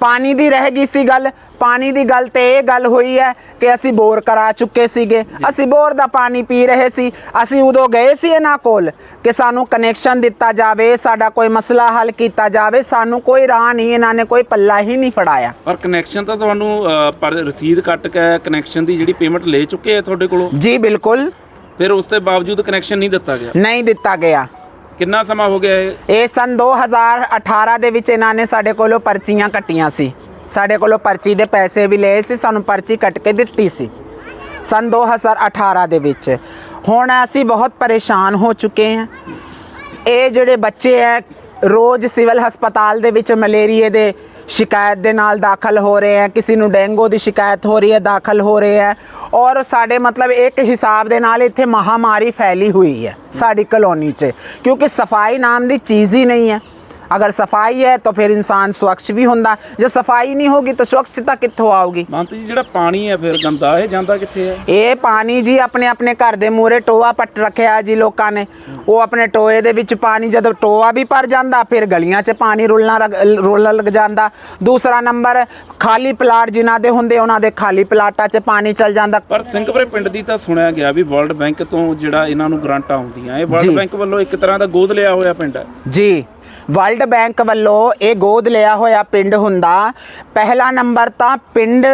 ਪਾਣੀ ਦੀ ਰਹਿ ਗਈ ਸੀ ਗੱਲ। ਪਾਣੀ ਦੀ ਗੱਲ ਤੇ ਇਹ ਗੱਲ ਹੋਈ ਹੈ ਕਿ ਅਸੀਂ ਬੋਰ ਕਰਾ ਚੁੱਕੇ ਸੀਗੇ। ਅਸੀਂ ਬੋਰ ਦਾ ਪਾਣੀ ਪੀ ਰਹੇ ਸੀ। ਅਸੀਂ ਉਦੋਂ ਗਏ ਸੀ ਇਹਨਾਂ ਕੋਲ ਕਿ ਸਾਨੂੰ ਕਨੈਕਸ਼ਨ ਦਿੱਤਾ ਜਾਵੇ ਸਾਡਾ ਕੋਈ ਮਸਲਾ ਹੱਲ ਕੀਤਾ ਜਾਵੇ। ਸਾਨੂੰ ਕੋਈ ਰਾਹ ਨਹੀਂ ਇਹਨਾਂ ਨੇ ਕੋਈ ਪੱਲਾ ਹੀ ਨਹੀਂ ਫੜਾਇਆ। ਪਰ ਕਨੈਕਸ਼ਨ ਤਾਂ ਤੁਹਾਨੂੰ ਪਰ ਰਸੀਦ ਕੱਟ ਕੇ ਕਨੈਕਸ਼ਨ ਦੀ ਜਿਹੜੀ ਪੇਮੈਂਟ ਲੈ ਚੁੱਕੇ ਆ ਤੁਹਾਡੇ ਕੋਲੋਂ? ਜੀ ਬਿਲਕੁਲ। ਫਿਰ ਉਸ ਦੇ ਬਾਵਜੂਦ ਕਨੈਕਸ਼ਨ ਨਹੀਂ ਦਿੱਤਾ ਗਿਆ? ਨਹੀਂ ਦਿੱਤਾ ਗਿਆ। ਕਿੰਨਾ ਸਮਾਂ ਹੋ ਗਿਆ ਇਹ? ਇਹ ਸਨ 2018 ਦੇ ਵਿੱਚ ਇਹਨਾਂ ਨੇ ਸਾਡੇ ਕੋਲੋਂ ਪਰਚੀਆਂ ਕੱਟੀਆਂ ਸੀ। ਸਾਡੇ ਕੋਲੋਂ ਪਰਚੀ ਦੇ ਪੈਸੇ ਵੀ ਲਏ ਸੀ, ਸਾਨੂੰ ਪਰਚੀ ਕੱਟ ਕੇ ਦਿੱਤੀ ਸੀ। ਸਨ 2018 ਦੇ ਵਿੱਚ। ਹੁਣ ਅਸੀਂ ਬਹੁਤ ਪਰੇਸ਼ਾਨ ਹੋ ਚੁੱਕੇ ਹਾਂ। ਇਹ ਜਿਹੜੇ ਬੱਚੇ ਹੈ, ਰੋਜ਼ ਸਿਵਲ ਹਸਪਤਾਲ ਦੇ ਵਿੱਚ ਮਲੇਰੀਏ ਦੇ ਸ਼ਿਕਾਇਤ ਦੇ ਨਾਲ ਦਾਖਲ ਹੋ ਰਹੇ ਹੈ, ਕਿਸੇ ਨੂੰ ਡੇਂਗੂ ਦੀ ਸ਼ਿਕਾਇਤ ਹੋ ਰਹੀ ਹੈ, ਦਾਖਲ ਹੋ ਰਹੇ ਹੈ ਔਰ ਸਾਡੇ ਮਤਲਬ ਇੱਕ ਹਿਸਾਬ ਦੇ ਨਾਲ ਇੱਥੇ ਮਹਾਮਾਰੀ ਫੈਲੀ ਹੋਈ ਹੈ ਸਾਡੀ ਕਲੋਨੀ 'ਚ, ਕਿਉਂਕਿ ਸਫ਼ਾਈ ਨਾਮ ਦੀ ਚੀਜ਼ ਹੀ ਨਹੀਂ ਹੈ। ਅਗਰ ਸਫ਼ਾਈ ਹੈ ਤਾਂ ਫਿਰ ਇਨਸਾਨ ਸਵੱਛ ਵੀ ਹੁੰਦਾ ਜੇ ਸਫ਼ਾਈ ਨਹੀਂ ਹੋਗੀ ਤਾਂ ਸਵੱਛਤਾ ਕਿੱਥੋਂ ਆਊਗੀ ਮੰਤ ਜੀ ਜਿਹੜਾ ਪਾਣੀ ਹੈ ਫਿਰ ਗੰਦਾ ਇਹ ਜਾਂਦਾ ਕਿੱਥੇ ਹੈ ਇਹ ਪਾਣੀ ਜੀ ਆਪਣੇ ਆਪਣੇ ਘਰ ਦੇ ਮੂਹਰੇ ਟੋਆ ਪੱਟ ਰੱਖਿਆ ਜੀ ਲੋਕਾਂ ਨੇ ਉਹ ਆਪਣੇ ਟੋਏ ਦੇ ਵਿੱਚ ਪਾਣੀ ਜਦੋਂ ਟੋਆ ਵੀ ਭਰ ਜਾਂਦਾ ਫਿਰ ਗਲੀਆਂ 'ਚ ਪਾਣੀ ਰੁਲਣਾ ਰੁਲਣ ਲੱਗ ਜਾਂਦਾ ਦੂਸਰਾ ਨੰਬਰ ਖਾਲੀ ਪਲਾਟ ਜਿਨ੍ਹਾਂ ਦੇ ਹੁੰਦੇ ਉਹਨਾਂ ਦੇ ਖਾਲੀ ਪਲਾਟਾਂ 'ਚ ਪਾਣੀ ਚਲ ਜਾਂਦਾ ਪਰ ਸਿੰਘਪੁਰੇ ਪਿੰਡ ਦੀ ਤਾਂ ਸੁਣਿਆ ਗਿਆ ਵੀ ਵਰਲਡ ਬੈਂਕ ਤੋਂ ਜਿਹੜਾ ਇਹਨਾਂ ਨੂੰ ਗ੍ਰਾਂਟਾਂ ਆਉਂਦੀਆਂ ਇਹ ਵਰਲਡ ਜੀ। ਬੈਂਕ ਵੱਲੋਂ ਇੱਕ ਤਰ੍ਹਾਂ ਦਾ ਗੋਦ ਲਿਆ ਹੋਇਆ ਪਿੰਡ ਹੈ ਜੀ ਵਰਲਡ ਬੈਂਕ ਵੱਲੋਂ ਇਹ ਗੋਦ ਲਿਆ ਹੋਇਆ ਪਿੰਡ ਹੁੰਦਾ। ਪਹਿਲਾ ਨੰਬਰ ਤਾਂ ਪਿੰਡ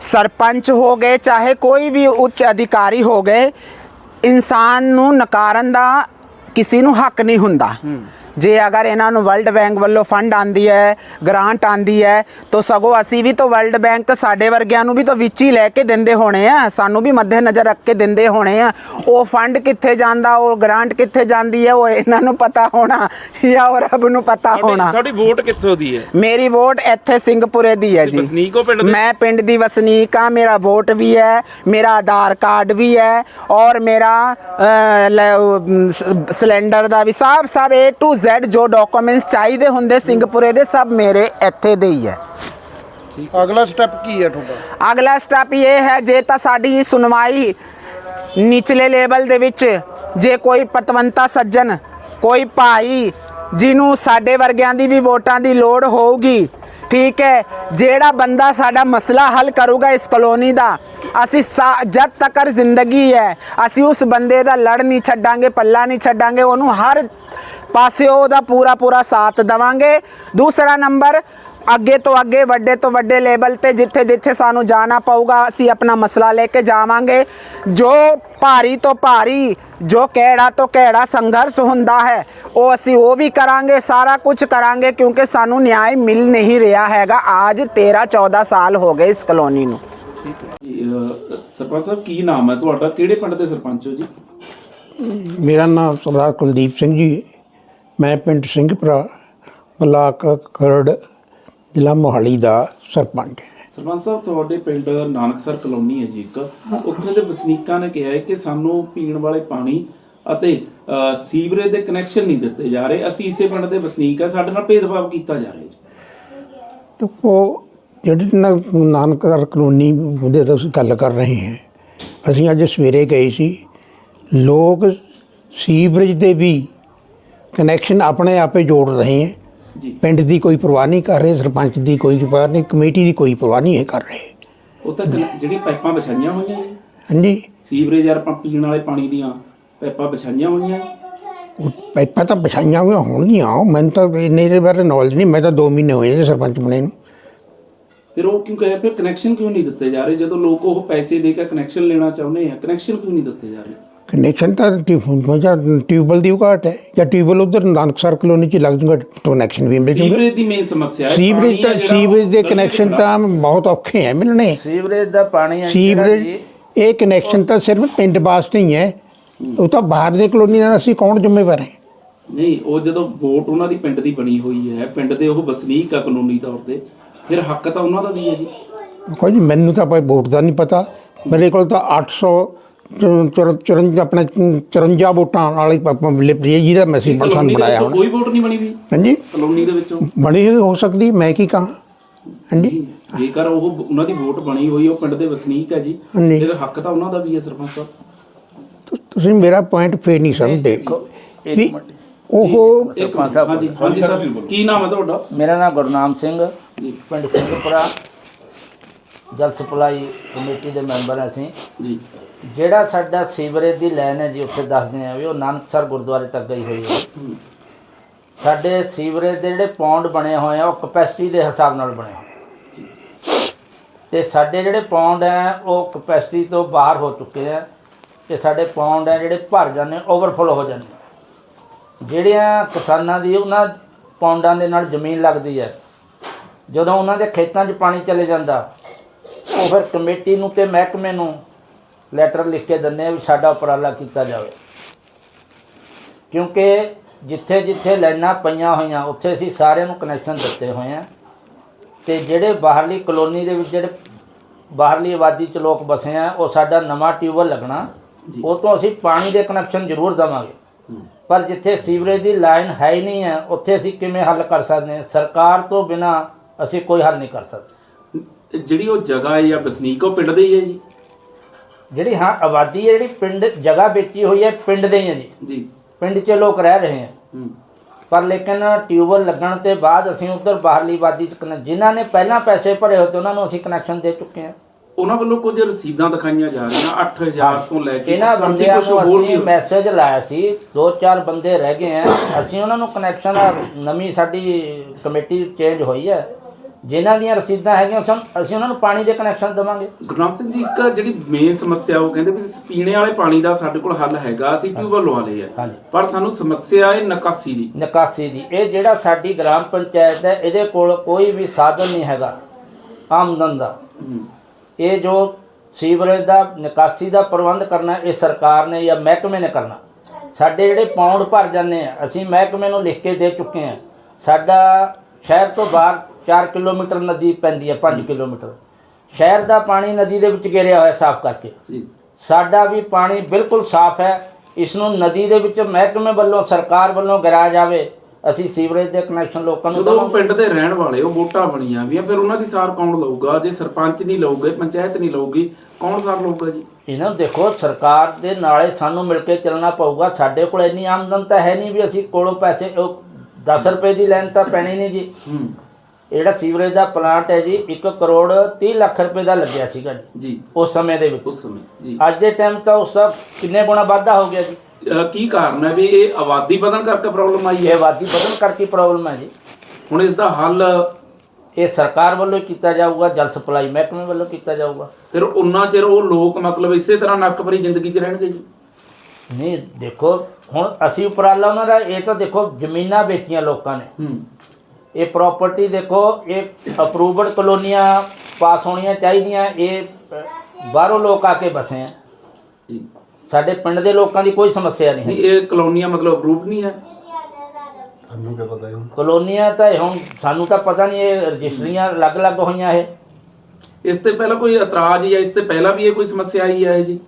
ਸਰਪੰਚ ਹੋ ਗਏ, ਚਾਹੇ ਕੋਈ ਵੀ ਉੱਚ ਅਧਿਕਾਰੀ ਹੋ ਗਏ। ਇਨਸਾਨ ਨੂੰ ਨਕਾਰਨ ਦਾ ਕਿਸੇ ਨੂੰ ਹੱਕ ਨਹੀਂ ਹੁੰਦਾ। ਜੇ ਅਗਰ ਇਹਨਾਂ ਨੂੰ ਵਰਲਡ ਬੈਂਕ ਵੱਲੋਂ ਫੰਡ ਆਂਦੀ ਹੈ ਗ੍ਰਾਂਟ ਆਂਦੀ ਹੈ ਤਾਂ ਸਗੋਂ ਅਸੀਂ ਵੀ ਤਾਂ ਵਰਲਡ ਬੈਂਕ ਸਾਡੇ ਵਰਗਿਆਂ ਨੂੰ ਵੀ ਤਾਂ ਵਿੱਚ ਹੀ ਲੈ ਕੇ ਦਿੰਦੇ ਹੋਣੇ ਆ। ਸਾਨੂੰ ਵੀ ਮੱਦੇ ਨਜ਼ਰ ਰੱਖ ਕੇ ਦਿੰਦੇ ਹੋਣੇ ਆ। ਉਹ ਫੰਡ ਕਿੱਥੇ ਜਾਂਦਾ ਉਹ ਗ੍ਰਾਂਟ ਕਿੱਥੇ ਜਾਂਦੀ ਹੈ ਉਹ ਇਹਨਾਂ ਨੂੰ ਪਤਾ ਹੋਣਾ ਜਾਂ ਉਹ ਰੱਬ ਨੂੰ ਪਤਾ ਹੋਣਾ। ਤੁਹਾਡੀ ਵੋਟ ਕਿੱਥੋਂ ਦੀ ਹੈ? ਮੇਰੀ ਵੋਟ ਇੱਥੇ ਸਿੰਘਪੁਰੇ ਦੀ ਹੈ ਜੀ। ਵਸਨੀਕ ਹੋ ਪਿੰਡ ਦੇ? ਮੈਂ ਪਿੰਡ ਦੀ ਵਸਨੀਕ ਆ ਮੇਰਾ ਵੋਟ ਵੀ ਹੈ ਮੇਰਾ ਆਧਾਰ ਕਾਰਡ ਵੀ ਹੈ ਔਰ ਮੇਰਾ ਸਿਲੰਡਰ ਦਾ ਵੀ ਸਭ ਸਭ A to Z ਜੋ ਡਾਕੂਮੈਂਟਸ ਚਾਹੀਦੇ ਹੁੰਦੇ ਸਿੰਘਪੁਰੇ ਦੇ ਸਭ ਮੇਰੇ ਇੱਥੇ ਦੇ ਹੀ ਹੈ। ਅਗਲਾ ਸਟੈਪ ਕੀ ਹੈ ਤੁਹਾਡਾ? ਅਗਲਾ ਸਟੈਪ ਇਹ ਹੈ ਜੇ ਤਾਂ ਸਾਡੀ ਸੁਣਵਾਈ ਨਿਚਲੇ ਲੈਵਲ ਦੇ ਵਿੱਚ ਜੇ ਕੋਈ ਪਤਵੰਤਾ ਸੱਜਣ ਕੋਈ ਭਾਈ ਜਿਹਨੂੰ ਸਾਡੇ ਵਰਗਿਆਂ ਦੀ ਵੀ ਵੋਟਾਂ ਦੀ ਲੋੜ ਹੋਊਗੀ ਠੀਕ ਹੈ ਜਿਹੜਾ ਬੰਦਾ ਸਾਡਾ ਮਸਲਾ ਹੱਲ ਕਰੂਗਾ ਇਸ ਕਲੋਨੀ ਦਾ ਅਸੀਂ ਜਦ ਤੱਕ ਜ਼ਿੰਦਗੀ ਹੈ ਅਸੀਂ ਉਸ ਬੰਦੇ ਦਾ ਲੜ ਨਹੀਂ ਛੱਡਾਂਗੇ ਪੱਲਾ ਨਹੀਂ ਛੱਡਾਂਗੇ ਉਹਨੂੰ ਹਰ ਪਾਸੇ ਉਹਦਾ ਪੂਰਾ ਪੂਰਾ ਸਾਥ ਦੇਵਾਂਗੇ। ਦੂਸਰਾ ਨੰਬਰ ਅੱਗੇ ਤੋਂ ਅੱਗੇ ਵੱਡੇ ਤੋਂ ਵੱਡੇ ਲੈਵਲ ਤੇ ਜਿੱਥੇ ਜਿੱਥੇ ਸਾਨੂੰ ਜਾਣਾ ਪਊਗਾ ਅਸੀਂ ਆਪਣਾ ਮਸਲਾ ਲੈ ਕੇ ਜਾਵਾਂਗੇ। ਜੋ ਭਾਰੀ ਤੋਂ ਭਾਰੀ ਜੋ ਕਿਹੜਾ ਤੋਂ ਕਿਹੜਾ ਸੰਘਰਸ਼ ਹੁੰਦਾ ਹੈ ਉਹ ਅਸੀਂ ਉਹ ਵੀ ਕਰਾਂਗੇ ਸਾਰਾ ਕੁਝ ਕਰਾਂਗੇ ਕਿਉਂਕਿ ਸਾਨੂੰ ਨਿਆਂ ਮਿਲ ਨਹੀਂ ਰਿਹਾ ਹੈਗਾ। ਅੱਜ 13 14 ਸਾਲ ਹੋ ਗਏ ਇਸ ਕਲੋਨੀ ਨੂੰ। ਠੀਕ ਹੈ ਜੀ ਅਹ, ਸਰਪੰਚ ਸਾਹਿਬ ਕੀ ਨਾਮ ਹੈ ਤੁਹਾਡਾ? ਕਿਹੜੇ ਪਿੰਡ ਦੇ ਸਰਪੰਚ ਹੋ ਜੀ? ਮੇਰਾ ਨਾਮ ਸਰਦਾਰ ਕੁਲਦੀਪ ਸਿੰਘ ਜੀ। ਮੈਂ ਪਿੰਡ ਸਿੰਘਪੁਰਾ ਬਲਾਕ ਖਰੜ ਜ਼ਿਲ੍ਹਾ ਮੋਹਾਲੀ ਦਾ ਸਰਪੰਚ ਹਾਂ। ਸਰਪੰਚ ਸਾਹਿਬ ਤੁਹਾਡੇ ਪਿੰਡ ਨਾਨਕਸਰ ਕਲੋਨੀ ਹੈ ਜੀ ਇੱਕ। ਉੱਥੇ ਦੇ ਵਸਨੀਕਾਂ ਨੇ ਕਿਹਾ ਹੈ ਕਿ ਸਾਨੂੰ ਪੀਣ ਵਾਲੇ ਪਾਣੀ ਅਤੇ ਸੀਵਰੇਜ ਦੇ ਕਨੈਕਸ਼ਨ ਨਹੀਂ ਦਿੱਤੇ ਜਾ ਰਹੇ। ਅਸੀਂ ਇਸੇ ਪਿੰਡ ਦੇ ਵਸਨੀਕ ਆ ਸਾਡੇ ਨਾਲ ਭੇਦਭਾਵ ਕੀਤਾ ਜਾ ਰਿਹਾ ਜੀ। ਤੇ ਉਹ ਜਿਹੜੀ ਨਾਨਕਸਰ ਕਲੋਨੀ ਦੇ ਤੁਸੀਂ ਗੱਲ ਕਰ ਰਹੇ ਹਾਂ। ਅਸੀਂ ਅੱਜ ਸਵੇਰੇ ਗਏ ਸੀ। ਲੋਕ ਸੀਵਰੇਜ ਦੇ ਵੀ ਕਨੈਕਸ਼ਨ ਆਪਣੇ ਆਪੇ ਜੋੜ ਰਹੇ ਹੈ। ਜੀ। ਪਿੰਡ ਦੀ ਕੋਈ ਪਰਵਾਹ ਨਹੀਂ ਕਰ ਰਹੇ ਸਰਪੰਚ ਦੀ ਕੋਈ ਪਰਵਾਹ ਨਹੀਂ ਕਮੇਟੀ ਦੀ ਕੋਈ ਪਰਵਾਹ ਨਹੀਂ ਇਹ ਕਰ ਰਹੇ। ਉਹ ਤਾਂ ਜਿਹੜੀਆਂ ਪਾਈਪਾਂ ਵਿਛਾਈਆਂ ਹੋਈਆਂ ਜੀ। ਹਾਂਜੀ। ਸੀਵਰੇਜ ਯਾਰ ਆਪਾਂ ਪੀਣ ਵਾਲੇ ਪਾਣੀ ਦੀਆਂ ਪਾਈਪਾਂ ਵਿਛਾਈਆਂ ਹੋਈਆਂ। ਉਹ ਪਾਈਪਾਂ ਤਾਂ ਪਛਾਈਆਂ ਹੋਈਆਂ ਹੋਣਗੀਆਂ ਮੈਨੂੰ ਤਾਂ ਇੰਨੇ ਦੇ ਬਾਰੇ ਨੌਲੇਜ ਨਹੀਂ ਮੈਂ ਤਾਂ 2 ਮਹੀਨੇ ਹੋਏ ਜੀ ਸਰਪੰਚ ਬਣੇ ਨੂੰ। ਫਿਰ ਉਹ ਕਿਉਂ ਕਹੇ ਫਿਰ ਕਨੈਕਸ਼ਨ ਕਿਉਂ ਨਹੀਂ ਦਿੱਤੇ ਜਾ ਰਹੇ? ਜਦੋਂ ਲੋਕ ਉਹ ਪੈਸੇ ਦੇ ਕੇ ਕਨੈਕਸ਼ਨ ਲੈਣਾ ਚਾਹੁੰਦੇ ਆ ਕਨੈਕਸ਼ਨ ਕਿਉਂ ਨਹੀਂ ਦਿੱਤੇ ਜਾ ਰਹੇ? ਕਨੈਕਸ਼ਨ ਤਾਂ ਟਿਊਬਲ ਦੀ ਘਾਟ ਹੈ ਜਾਂ ਟਿਊਬਲ ਉਧਰ ਨਾਨਕਸਰ ਕਲੋਨੀ ਚ ਲੱਗ ਜੂਗਾ ਕਨੈਕਸ਼ਨ ਵੀ ਮਿਲ ਜੂਗਾ ਸੀਵਰੇਜ ਦੀ ਮੇਨ ਸਮੱਸਿਆ ਹੈ ਸੀਵਰੇਜ ਤਾਂ ਸੀਵਰੇਜ ਦੇ ਕਨੈਕਸ਼ਨ ਤਾਂ ਬਹੁਤ ਔਖੇ ਹੈ ਮਿਲਣੇ। ਸੀਵਰੇਜ ਦਾ ਪਾਣੀ ਹੈ ਸੀਵਰੇਜ ਇਹ ਕਨੈਕਸ਼ਨ ਤਾਂ ਸਿਰਫ ਪਿੰਡ ਵਾਸਤੇ ਹੀ ਹੈ। ਉਹ ਤਾਂ ਬਾਹਰ ਦੇ ਕਲੋਨੀ ਨਾਲ ਅਸੀਂ ਕੌਣ ਜ਼ਿੰਮੇਵਾਰ ਹੈ? ਨਹੀਂ ਉਹ ਜਦੋਂ ਵੋਟ ਉਹਨਾਂ ਦੀ ਪਿੰਡ ਦੀ ਬਣੀ ਹੋਈ ਹੈ ਪਿੰਡ ਦੇ ਉਹ ਵਸਨੀਕ ਆ ਕਾਨੂੰਨੀ ਤੌਰ ਤੇ ਫਿਰ ਹੱਕ ਤਾਂ ਉਹਨਾਂ ਦਾ ਵੀ ਹੈ ਜੀ। ਕੋਈ ਜੀ ਮੈਨੂੰ ਤਾਂ ਭਾਈ ਵੋਟ ਦਾ ਨਹੀਂ ਪਤਾ। ਮੇਰੇ ਕੋਲ ਤਾਂ 800 ਚੁਰੰਜਾ ਆਪਣਾ 54 ਵੋਟਾਂ ਵਾਲੀ ਲਿਪ ਜਿਹਦਾ ਮੈਸੇਜ ਦੇ ਬਣਾਇਆ ਹੁਣ। ਕੋਈ ਵੋਟ ਨਹੀਂ ਬਣੀ ਵੀ? ਹਾਂਜੀ? ਕਲੋਨੀ ਦੇ ਵਿੱਚੋਂ? ਬਣੀ ਹੋ ਸਕਦੀ ਮੈਂ ਕੀ ਕਹਾਂ? ਹਾਂਜੀ? ਜੇਕਰ ਉਹ ਉਹਨਾਂ ਦੀ ਵੋਟ ਬਣੀ ਹੋਈ ਉਹ ਪਿੰਡ ਦੇ ਵਸਨੀਕ ਹੈ ਜੀ। ਫਿਰ ਹੱਕ ਤਾਂ ਉਹਨਾਂ ਦਾ ਵੀ ਹੈ ਸਰਪੰਚ ਸਾਹਿਬ। ਤੁਸੀਂ ਮੇਰਾ ਪੁਆਇੰਟ ਫੇਰ ਨਹੀਂ ਸਮਝਦੇ। ਇੱਕ ਵੀ ਮਿੰਟ। ਉਹ ਇੱਕ ਮਿੰਟ, ਹਾਂਜੀ ਹਾਂਜੀ ਸਰ ਕੀ ਨਾਮ ਹੈ ਤੁਹਾਡਾ? ਮੇਰਾ ਨਾਮ ਗੁਰਨਾਮ ਸਿੰਘ ਜੀ। ਪਿੰਡ ਸਿੰਘਪੁਰਾ ਜਲ ਸਪਲਾਈ ਕਮੇਟੀ ਦੇ ਮੈਂਬਰ ਹਾਂ ਅਸੀਂ। ਜੀ। ਜਿਹੜਾ ਸਾਡਾ ਸੀਵਰੇਜ ਦੀ ਲਾਈਨ ਹੈ ਜੀ, ਉੱਥੇ ਦੱਸਦੇ ਆ ਵੀ ਉਹ ਨਾਨਕਸਰ ਗੁਰਦੁਆਰੇ ਤੱਕ ਗਈ ਹੋਈ ਹੈ। ਸਾਡੇ ਸੀਵਰੇਜ ਦੇ ਜਿਹੜੇ ਪੌਂਡ ਬਣੇ ਹੋਏ ਆ, ਉਹ ਕਪੈਸਿਟੀ ਦੇ ਹਿਸਾਬ ਨਾਲ ਬਣੇ ਹੋਏ ਤੇ ਸਾਡੇ ਜਿਹੜੇ ਪੌਂਡ ਆ ਉਹ ਕਪੈਸਿਟੀ ਤੋਂ ਬਾਹਰ ਹੋ ਚੁੱਕੇ ਆ ਤੇ ਸਾਡੇ ਪੌਂਡ ਆ ਜਿਹੜੇ ਭਰ ਜਾਂਦੇ ਓਵਰਫਲੋ ਹੋ ਜਾਂਦੇ ਜਿਹੜਿਆਂ ਕਿਸਾਨਾਂ ਦੀ ਉਹਨਾਂ ਪੌਂਡਾਂ ਦੇ ਨਾਲ ਜ਼ਮੀਨ ਲੱਗਦੀ ਹੈ, ਜਦੋਂ ਉਹਨਾਂ ਦੇ ਖੇਤਾਂ 'ਚ ਪਾਣੀ ਚਲੇ ਜਾਂਦਾ, ਉਹ ਫਿਰ ਕਮੇਟੀ ਨੂੰ ਤੇ ਮਹਿਕਮੇ ਨੂੰ ਲੈਟਰ ਲਿਖ ਕੇ ਦਿੰਦੇ ਆ ਵੀ ਸਾਡਾ ਉਪਰਾਲਾ ਕੀਤਾ ਜਾਵੇ। ਕਿਉਂਕਿ ਜਿੱਥੇ ਜਿੱਥੇ ਲਾਈਨਾਂ ਪਈਆਂ ਹੋਈਆਂ ਉੱਥੇ ਅਸੀਂ ਸਾਰਿਆਂ ਨੂੰ ਕਨੈਕਸ਼ਨ ਦਿੱਤੇ ਹੋਏ ਆ ਤੇ ਜਿਹੜੇ ਬਾਹਰਲੀ ਕਲੋਨੀ ਦੇ ਵਿੱਚ ਜਿਹੜੇ ਬਾਹਰਲੀ ਆਬਾਦੀ ਚ ਲੋਕ ਵਸੇ ਆ ਉਹ ਸਾਡਾ ਨਵਾਂ ਟਿਊਬਵੈੱਲ ਲੱਗਣਾ ਉਹ ਤੋਂ ਅਸੀਂ ਪਾਣੀ ਦੇ ਕਨੈਕਸ਼ਨ ਜ਼ਰੂਰ ਦੇਵਾਂਗੇ। ਪਰ ਜਿੱਥੇ ਸੀਵਰੇਜ ਦੀ ਲਾਈਨ ਹੈ ਹੀ ਨਹੀਂ ਹੈ ਉੱਥੇ ਅਸੀਂ ਕਿਵੇਂ ਹੱਲ ਕਰ ਸਕਦੇ ਹਾਂ? ਸਰਕਾਰ ਤੋਂ ਬਿਨਾ ਅਸੀਂ ਕੋਈ ਹੱਲ ਨਹੀਂ ਕਰ ਸਕਦੇ। ਜਿਹੜੀ ਉਹ ਜਗ੍ਹਾ ਹੈ ਜਾਂ ਵਸਨੀਕ ਉਹ ਪਿੰਡ ਦੇ ਹੀ ਹੈ ਜੀ? ਜਿਹੜੀ ਹਾਂ ਆਬਾਦੀ ਹੈ ਜਿਹੜੀ ਪਿੰਡ ਜਗ੍ਹਾ ਵੇਚੀ ਹੋਈ ਹੈ ਪਿੰਡ ਦੇ ਹੀ ਹੈ ਜੀ। ਜੀ। ਪਿੰਡ 'ਚ ਲੋਕ ਰਹਿ ਰਹੇ ਹੈ। ਹੂੰ। ਪਰ ਲੇਕਿਨ ਟਿਊਬਵੈੱਲ ਲੱਗਣ ਤੇ ਬਾਅਦ ਅਸੀਂ ਉੱਧਰ ਬਾਹਰਲੀ ਆਬਾਦੀ ਚ ਕਨ- ਜਿਨ੍ਹਾਂ ਨੇ ਪਹਿਲਾਂ ਪੈਸੇ ਭਰੇ ਹੋਏ ਤੇ ਉਹਨਾਂ ਨੂੰ ਅਸੀਂ ਕਨੈਕਸ਼ਨ ਦੇ ਚੁੱਕੇ ਹਾਂ। ਉਹਨਾਂ ਵੱਲੋਂ ਕੁਝ ਰਸੀਦਾਂ ਦਿਖਾਈਆਂ ਜਾ ਰਹੀਆਂ 8000 ਤੋਂ ਲੈ ਕੇ ਇਹਨਾਂ ਬੰਦਿਆਂ ਕੁਛ ਨੂੰ ਹੋਰ ਵੀ ਅਸੀਂ ਮੈਸੇਜ ਲਾਇਆ ਸੀ ਦੋ ਚਾਰ ਬੰਦੇ ਰਹਿ ਗਏ ਆ ਅਸੀਂ ਉਹਨਾਂ ਨੂੰ ਕਨੈਕਸ਼ਨ ਨਵੀਂ ਸਾਡੀ ਕਮੇਟੀ ਚੇਂਜ ਹੋਈ ਹੈ। ਜਿਨ੍ਹਾਂ ਦੀਆਂ ਰਸੀਦਾਂ ਹੈਗੀਆਂ ਸਾਨੂੰ- ਅਸੀਂ ਉਹਨਾਂ ਨੂੰ ਪਾਣੀ ਦੇ ਕਨੈਕਸ਼ਨ ਦੇਵਾਂਗੇ। ਗੁਰਨਾਮ ਸਿੰਘ ਜੀ ਇੱਕ ਜਿਹੜੀ ਮੇਨ ਸਮੱਸਿਆ ਉਹ ਕਹਿੰਦੇ ਵੀ ਪੀਣੇ ਵਾਲੇ ਪਾਣੀ ਦਾ ਸਾਡੇ ਕੋਲ ਹੱਲ ਹੈਗਾ ਅਸੀਂ ਟਿਊਬਵੈੱਲ ਲਵਾ ਲਏ ਆ ਹਾਂਜੀ। ਪਰ ਸਾਨੂੰ ਸਮੱਸਿਆ ਹੈ ਨਿਕਾਸੀ ਦੀ। ਨਿਕਾਸੀ ਦੀ। ਇਹ ਜਿਹੜਾ ਸਾਡੀ ਗ੍ਰਾਮ ਪੰਚਾਇਤ ਹੈ ਇਹਦੇ ਕੋਲ ਕੋਈ ਵੀ ਸਾਧਨ ਨਹੀਂ ਹੈਗਾ ਆਮਦਨ ਦਾ। ਇਹ ਜੋ ਸੀਵਰੇਜ ਦਾ ਨਿਕਾਸੀ ਦਾ ਪ੍ਰਬੰਧ ਕਰਨਾ ਇਹ ਸਰਕਾਰ ਨੇ ਜਾਂ ਮਹਿਕਮੇ ਨੇ ਕਰਨਾ। ਸਾਡੇ ਜਿਹੜੇ ਪੌਂਡ ਭਰ ਜਾਂਦੇ ਆ ਅਸੀਂ ਮਹਿਕਮੇ ਨੂੰ ਲਿਖ ਕੇ ਦੇ ਚੁੱਕੇ ਆ। ਸਾਡਾ ਸ਼ਹਿਰ ਤੋਂ ਬਾਹਰ 4 ਕਿਲੋਮੀਟਰ ਨਦੀ ਪੈਂਦੀ ਹੈ 5 ਕਿਲੋਮੀਟਰ। ਸ਼ਹਿਰ ਦਾ ਪਾਣੀ ਨਦੀ ਦੇ ਵਿੱਚ ਘੇਰਿਆ ਹੋਇਆ ਸਾਫ਼ ਕਰਕੇ। ਜੀ। ਸਾਡਾ ਵੀ ਪਾਣੀ ਬਿਲਕੁਲ ਸਾਫ਼ ਹੈ। ਇਸ ਨੂੰ ਨਦੀ ਦੇ ਵਿੱਚ ਮਹਿਕਮੇ ਵੱਲੋਂ ਸਰਕਾਰ ਵੱਲੋਂ ਗਿਰਾਇਆ ਜਾਵੇ। ਅਸੀਂ ਸੀਵਰੇਜ ਦੇ ਕਨੈਕਸ਼ਨ ਲੋਕਾਂ ਨੂੰ ਜਦੋਂ ਪਿੰਡ ਦੇ ਰਹਿਣ ਵਾਲੇ ਉਹ ਵੋਟਾਂ ਬਣੀਆਂ ਵੀ ਆ ਫਿਰ ਉਹਨਾਂ ਦੀ ਸਾਰ ਕੌਣ ਲਊਗਾ? ਜੇ ਸਰਪੰਚ ਨਹੀਂ ਲਊਗੇ ਪੰਚਾਇਤ ਨਹੀਂ ਲਊਗੀ ਕੌਣ ਸਾਰ ਲਊਗਾ ਜੀ? ਇਹਨਾਂ ਦੇਖੋ ਸਰਕਾਰ ਦੇ ਨਾਲੇ ਸਾਨੂੰ ਮਿਲ ਕੇ ਚੱਲਣਾ ਪਊਗਾ। ਸਾਡੇ ਕੋਲ ਇੰਨੀ ਆਮਦਨ ਤਾਂ ਹੈ ਨਹੀਂ ਵੀ ਅਸੀਂ ਕੋਲੋਂ ਪੈਸੇ ਉਹ 10 ਰੁਪਏ ਦੀ ਲੈਣ ਤਾਂ ਪੈਣੀ ਨਹੀਂ ਜੀ। ਜਿਹੜਾ ਸੀਵਰੇਜ ਦਾ ਪਲਾਂਟ ਹੈ ਜੀ 1 ਕਰੋੜ 30 ਲੱਖ ਰੁਪਏ ਦਾ ਲੱਗਿਆ ਸੀਗਾ ਜੀ। ਜੀ। ਉਸ ਸਮੇਂ ਦੇ ਵਿੱਚ। ਉਸ ਸਮੇਂ ਜੀ। ਅੱਜ ਦੇ ਟਾਈਮ ਤਾਂ ਉਸ ਦਾ ਕਿੰਨੇ ਗੁਣਾ ਵਾਧਾ ਹੋ ਗਿਆ ਜੀ। ਅਹ ਕੀ ਕਾਰਨ ਹੈ ਵੀ ਇਹ ਆਬਾਦੀ ਵਧਣ ਕਰਕੇ ਪ੍ਰੋਬਲਮ ਆਈ ਇਹ ਹੈ ਆਬਾਦੀ ਵਧਣ ਕਰਕੇ ਪ੍ਰੋਬਲਮ ਹੈ ਜੀ। ਹੁਣ ਇਸ ਦਾ ਹੱਲ ਇਹ ਸਰਕਾਰ ਵੱਲੋਂ ਕੀਤਾ ਜਾਊਗਾ ਜਲ ਸਪਲਾਈ ਮਹਿਕਮੇ ਵੱਲੋਂ ਕੀਤਾ ਜਾਊਗਾ। ਫਿਰ ਉਨਾ ਚਿਰ ਉਹ ਲੋਕ ਮਤਲਬ ਇਸੇ ਤਰ੍ਹਾਂ ਨਰਕ ਭਰੀ ਜ਼ਿੰਦਗੀ 'ਚ ਰਹਿਣਗੇ ਜੀ। ਨਹੀਂ ਦੇਖੋ ਹੁਣ ਅਸੀਂ ਉਪਰਾਲਾ ਉਹਨਾਂ ਦਾ ਇਹ ਤਾਂ ਦੇਖੋ ਜ਼ਮੀਨਾਂ ਵੇਚੀਆਂ ਲੋਕਾਂ ਨੇ। ਹੂੰ। ਇਹ ਪ੍ਰਾਪਰਟੀ ਦੇਖੋ ਇਹ ਅਪਰੂਵਡ ਕਲੋਨੀਆਂ ਪਾਸ ਹੋਣੀਆਂ ਚਾਹੀਦੀਆਂ ਇਹ ਬਾਹਰੋਂ ਲੋਕ ਆ ਕੇ ਬਸੇ ਆ। ਸਾਡੇ ਪਿੰਡ ਦੇ ਲੋਕਾਂ ਦੀ ਕੋਈ ਸਮੱਸਿਆ ਨਹੀਂ ਹੈ। ਇਹ ਕਲੋਨੀਆਂ ਮਤਲਬ ਅਪਰੂਵਡ ਨਹੀਂ ਹੈ? ਕਲੋਨੀਆਂ ਤਾਂ ਇਹ ਹੁਣ ਸਾਨੂੰ ਤਾਂ ਪਤਾ ਨਹੀਂ ਇਹ ਰਜਿਸਟਰੀਆਂ ਅਲੱਗ-ਅਲੱਗ ਹੋਈਆਂ ਇਹ। ਇਸ ਤੇ ਪਹਿਲਾਂ ਕੋਈ ਇਤਰਾਜ਼ ਜਾਂ ਇਸ ਤੇ ਪਹਿਲਾਂ ਵੀ ਇਹ ਕੋਈ ਸਮੱਸਿਆ ਆਈ ਹੈ ਜੀ?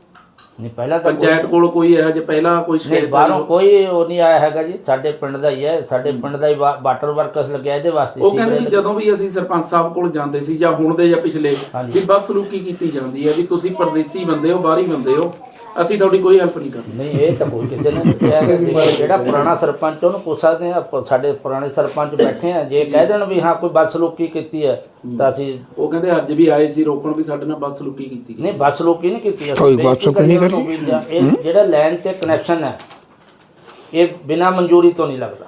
ਨਹੀਂ ਪਹਿਲਾਂ ਤਾਂ ਪੰਚਾਇਤ ਕੋਲ ਕੋਈ ਇਹੋ ਜਿਹੇ ਪਹਿਲਾਂ ਕੋਈ ਨਹੀਂ ਸ਼ਿਕਾਇਤ ਬਾਹਰੋਂ? ਕੋਈ ਉਹ ਨਹੀਂ ਆਇਆ ਹੈਗਾ ਜੀ ਸਾਡੇ ਪਿੰਡ ਦਾ ਹੀ ਹੈ ਸਾਡੇ ਪਿੰਡ ਦਾ ਹੀ ਵਾ- ਵਾਟਰ ਵਰਕਸ ਲੱਗਿਆ ਇਹਦੇ ਵਾਸਤੇ ਉਹ ਕਹਿੰਦੇ ਵੀ ਜਦੋਂ ਵੀ ਅਸੀਂ ਸਰਪੰਚ ਸਾਹਿਬ ਕੋਲ ਜਾਂਦੇ ਸੀ ਜਾਂ ਹੁਣ ਦੇ ਜਾਂ ਪਿਛਲੇ ਹਾਂਜੀ। ਵੀ ਬਸ ਕੀਤੀ ਜਾਂਦੀ ਹੈ ਵੀ ਤੁਸੀਂ ਪਰਦੇਸੀ ਬੰਦੇ ਹੋ ਬਾਹਰੀ ਬੰਦੇ ਹੋ ਅਸੀਂ ਤੁਹਾਡੀ ਕੋਈ ਹੈਲਪ ਨਹੀਂ ਕਰਨੀ। ਨਹੀਂ ਇਹ ਤਾਂ ਕੋਈ ਕਿਸੇ ਨੇ ਕਿਹਾ ਕਿ ਦੇਖੋ, ਜਿਹੜਾ ਪੁਰਾਣਾ ਸਰਪੰਚ ਉਹਨੂੰ ਪੁੱਛ ਸਕਦੇ ਆ ਸਾਡੇ ਪੁਰਾਣੇ ਸਰਪੰਚ ਬੈਠੇ ਆ ਜੇ ਕਹਿ ਦੇਣ ਵੀ ਹਾਂ ਕੋਈ ਬਦਸਲੂਕੀ ਕੀਤੀ ਹੈ ਤਾਂ ਅਸੀਂ ਉਹ ਕਹਿੰਦੇ ਅੱਜ ਵੀ ਆਏ ਸੀ ਰੋਕਣ ਵੀ ਸਾਡੇ ਨਾਲ ਬਸ ਸਲੂਕੀ ਕੀਤੀ। ਗਈ ਨਹੀਂ ਬਦਸਲੂਕੀ ਨਹੀਂ ਕੀਤੀ ਅਸੀਂ। ਕੋਈ ਬਦਸਲੂਕੀ ਨਹੀਂ ਕਰੀ? ਇਹ ਜਿਹੜਾ ਲੈਣ ਤੇ ਕਨੈਕਸ਼ਨ ਹੈ ਇਹ ਬਿਨਾ ਮਨਜ਼ੂਰੀ ਤੋਂ ਨਹੀਂ ਲੱਗਦਾ।